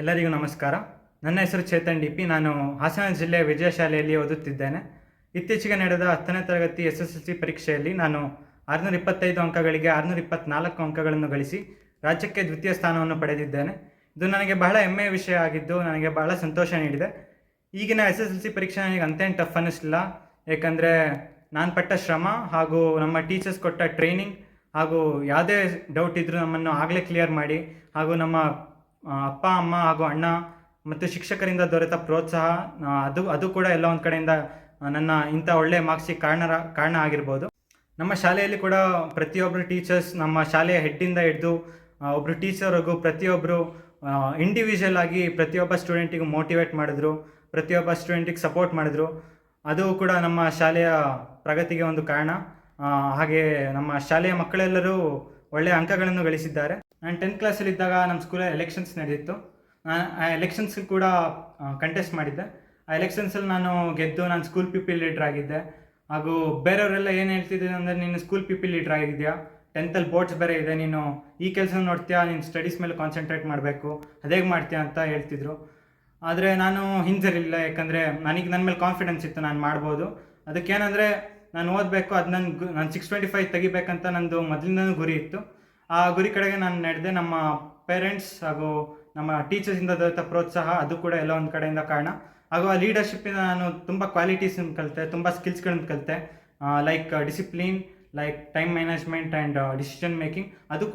ಎಲ್ಲರಿಗೂ ನಮಸ್ಕಾರ. ನನ್ನ ಹೆಸರು ಚೇತನ್ ಡಿ ಪಿ. ನಾನು ಹಾಸನ ಜಿಲ್ಲೆ ವಿಜಯ ಶಾಲೆಯಲ್ಲಿ ಓದುತ್ತಿದ್ದೇನೆ. ಇತ್ತೀಚೆಗೆ ನಡೆದ ಹತ್ತನೇ ತರಗತಿ ಎಸ್ ಎಸ್ ಎಲ್ ಸಿ ಪರೀಕ್ಷೆಯಲ್ಲಿ ನಾನು ಆರುನೂರ ಇಪ್ಪತ್ತೈದು ಅಂಕಗಳಿಗೆ ಆರುನೂರ ಇಪ್ಪತ್ನಾಲ್ಕು ಅಂಕಗಳನ್ನು ಗಳಿಸಿ ರಾಜ್ಯಕ್ಕೆ ದ್ವಿತೀಯ ಸ್ಥಾನವನ್ನು ಪಡೆದಿದ್ದೇನೆ. ಇದು ನನಗೆ ಬಹಳ ಹೆಮ್ಮೆಯ ವಿಷಯ ಆಗಿದ್ದು, ನನಗೆ ಬಹಳ ಸಂತೋಷ ನೀಡಿದೆ. ಈಗಿನ ಎಸ್ ಎಸ್ ಎಲ್ ಸಿ ಪರೀಕ್ಷೆ ನನಗೆ ಅಂತೇನು ಟಫ್ ಅನ್ನಿಸ್ಲಿಲ್ಲ. ಏಕೆಂದರೆ ನಾನು ಪಟ್ಟ ಶ್ರಮ ಹಾಗೂ ನಮ್ಮ ಟೀಚರ್ಸ್ ಕೊಟ್ಟ ಟ್ರೈನಿಂಗ್ ಹಾಗೂ ಯಾವುದೇ ಡೌಟ್ ಇದ್ದರೂ ನಮ್ಮನ್ನು ಆಗಲೇ ಕ್ಲಿಯರ್ ಮಾಡಿ ಹಾಗೂ ನಮ್ಮ ಅಪ್ಪ, ಅಮ್ಮ ಹಾಗೂ ಅಣ್ಣ ಮತ್ತು ಶಿಕ್ಷಕರಿಂದ ದೊರೆತ ಪ್ರೋತ್ಸಾಹ ಅದು ಅದು ಕೂಡ ಎಲ್ಲ ಒಂದು ಕಡೆಯಿಂದ ನನ್ನ ಇಂಥ ಒಳ್ಳೆಯ ಮಾರ್ಕ್ಸಿಗೆ ಕಾರಣ ಕಾರಣ ಆಗಿರ್ಬೋದು. ನಮ್ಮ ಶಾಲೆಯಲ್ಲಿ ಕೂಡ ಪ್ರತಿಯೊಬ್ಬರು ಟೀಚರ್ಸ್ ನಮ್ಮ ಶಾಲೆಯ ಹೆಡ್ಡಿಂದ ಹಿಡಿದು ಒಬ್ಬರು ಟೀಚರ್ಗೂ ಪ್ರತಿಯೊಬ್ಬರು ಇಂಡಿವಿಜುವಲ್ ಆಗಿ ಪ್ರತಿಯೊಬ್ಬ ಸ್ಟೂಡೆಂಟಿಗೂ ಮೋಟಿವೇಟ್ ಮಾಡಿದ್ರು, ಪ್ರತಿಯೊಬ್ಬ ಸ್ಟೂಡೆಂಟಿಗೆ ಸಪೋರ್ಟ್ ಮಾಡಿದ್ರು. ಅದು ಕೂಡ ನಮ್ಮ ಶಾಲೆಯ ಪ್ರಗತಿಗೆ ಒಂದು ಕಾರಣ. ಹಾಗೆ ನಮ್ಮ ಶಾಲೆಯ ಮಕ್ಕಳೆಲ್ಲರೂ ಒಳ್ಳೆಯ ಅಂಕಗಳನ್ನು ಗಳಿಸಿದ್ದಾರೆ. ನಾನು ಟೆಂತ್ ಕ್ಲಾಸಲ್ಲಿದ್ದಾಗ ನಮ್ಮ ಸ್ಕೂಲಲ್ಲಿ ಎಲೆಕ್ಷನ್ಸ್ ನಡೆದಿತ್ತು. ನಾನು ಆ ಎಲೆಕ್ಷನ್ಸ್ ಕೂಡ ಕಂಟೆಸ್ಟ್ ಮಾಡಿದ್ದೆ. ಆ ಎಲೆಕ್ಷನ್ಸಲ್ಲಿ ನಾನು ಗೆದ್ದು ನಾನು ಸ್ಕೂಲ್ ಪೀಪಲ್ ಲೀಡ್ರ್ ಆಗಿದ್ದೆ. ಹಾಗೂ ಬೇರೆಯವರೆಲ್ಲ ಏನು ಹೇಳ್ತಿದ್ದೀನಿ ಅಂದರೆ, ನೀನು ಸ್ಕೂಲ್ ಪೀಪಲ್ ಲೀಡ್ರ್ ಆಗಿದೆಯಾ ಟೆಂತಲ್ಲಿ ಬೋರ್ಡ್ಸ್ ಬೇರೆ ಇದೆ. ನೀನು ಈ ಕೆಲಸ ನೋಡ್ತೀಯಾ? ನೀನು ಸ್ಟಡೀಸ್ ಮೇಲೆ ಕಾನ್ಸಂಟ್ರೇಟ್ ಮಾಡಬೇಕು. ಅದೇಗೆ ಮಾಡ್ತೀಯಾ ಅಂತ ಹೇಳ್ತಿದ್ರು. ಆದರೆ ನಾನು ಹಿಂಜರಿಲ್ಲ ಯಾಕಂದರೆ ನನಗೆ ನನ್ನ ಮೇಲೆ ಕಾನ್ಫಿಡೆನ್ಸ್ ಇತ್ತು. ನಾನು ಮಾಡ್ಬೋದು. ಅದಕ್ಕೇನಂದರೆ ನಾನು ಓದಬೇಕು, ಅದು ನನ್ನ ನಾನು ಸಿಕ್ಸ್ ಟ್ವೆಂಟಿ ಫೈವ್ ತೆಗಿಬೇಕಂತ ನಂದು ಮೊದಲಿಂದನೂ ಗುರಿ ಇತ್ತು. ಆ ಗುರಿ ಕಡೆಗೆ ನಾನು ನಡೆದೆ. ನಮ್ಮ ಪೇರೆಂಟ್ಸ್ ಹಾಗೂ ನಮ್ಮ ಟೀಚರ್ಸಿಂದ ದೊರೆತ ಪ್ರೋತ್ಸಾಹ, ಅದು ಕೂಡ ಎಲ್ಲ ಒಂದು ಕಡೆಯಿಂದ ಕಾರಣ. ಹಾಗೂ ಆ ಲೀಡರ್ಶಿಪ್ಪಿಂದ ನಾನು ತುಂಬ ಕ್ವಾಲಿಟೀಸನ್ನು ಕಲಿತೆ, ತುಂಬ ಸ್ಕಿಲ್ಸ್ಗಳನ್ನು ಕಲಿತೆ. Like discipline like time management and decision making ಅದು ಕೂಡ